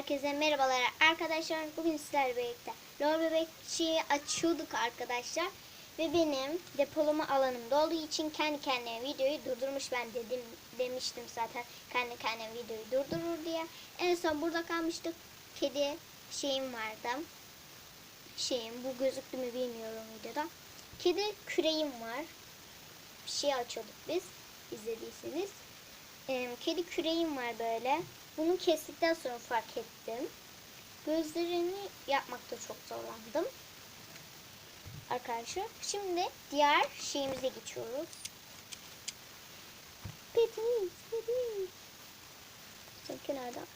Herkese merhabalar arkadaşlar. Bugün sizlerle birlikte lor bebekçiyi açıyorduk arkadaşlar. Ve benim depolama alanım dolduğu için kendi kendine videoyu durdurmuş. Ben dedim demiştim zaten kendi kendine videoyu durdurur diye. En son burada kalmıştık. Kedi şeyim vardı. Şeyim bu gözüktü mü bilmiyorum videoda. Kedi küreğim var. Bir şey açıyorduk biz izlediyseniz. Kedi küreğim var böyle. Bunu kestikten sonra fark ettim. Gözlerini yapmakta çok zorlandım. Arkadaşlar. Şimdi diğer şeyimize geçiyoruz. Petimiz, petimiz. Sen kenardan.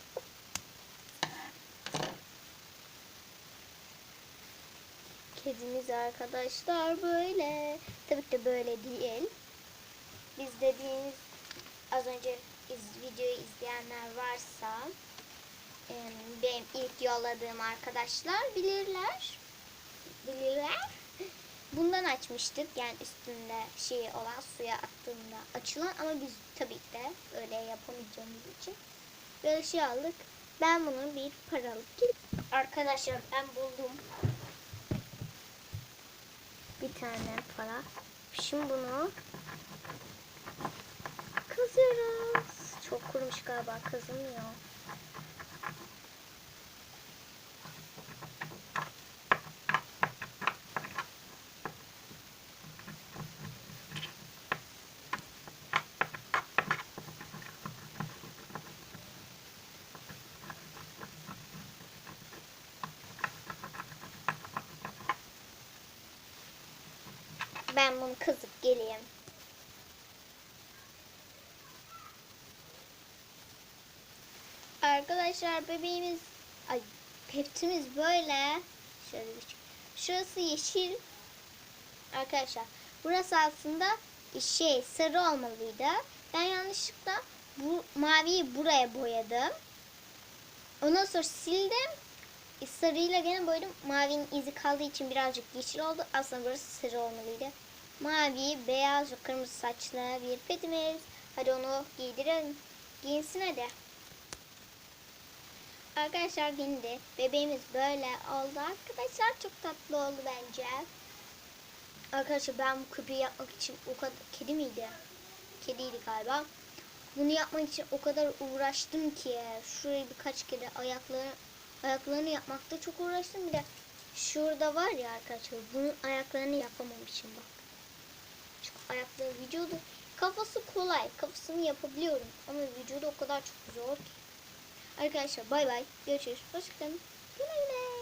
Kedimiz arkadaşlar böyle. Tabii ki de böyle değil. Biz dediğiniz az önce iz, videoyu izleyenler varsa e, benim ilk yolladığım arkadaşlar bilirler. Bilirler. Bundan açmıştık. Yani üstünde şey olan suya attığımda açılan ama biz tabii ki de öyle yapamayacağımız için böyle şey aldık. Ben bunu bir paralık Arkadaşlar ben buldum. Bir tane para. Şimdi bunu kazıyoruz. Kurumuş galiba kazınmıyor. Ben bunu kazıp geleyim. Arkadaşlar bebeğimiz ay peptimiz böyle şöyle bir şey. Şurası yeşil. Arkadaşlar burası aslında şey sarı olmalıydı. Ben yanlışlıkla bu maviyi buraya boyadım. Ondan sonra sildim. E, Sarıyla gene boyadım. Mavinin izi kaldığı için birazcık yeşil oldu. Aslında burası sarı olmalıydı. Mavi, beyaz ve kırmızı saçlı bir petimiz. Hadi onu giydirelim. Giyinsin hadi. Arkadaşlar giyindi. Bebeğimiz böyle oldu. Arkadaşlar çok tatlı oldu bence. Arkadaşlar ben bu köpeği yapmak için o kadar... Kedi miydi? Kediydi galiba. Bunu yapmak için o kadar uğraştım ki. Şurayı birkaç kere ayakları ayaklarını yapmakta çok uğraştım. Bir de şurada var ya arkadaşlar bunun ayaklarını yapamamışım bak. Çünkü ayakları vücudu kafası kolay. Kafasını yapabiliyorum. Ama vücudu o kadar çok zor ki. Arkadaşlar bay bay. Görüşürüz. Hoşçakalın. Güle güle.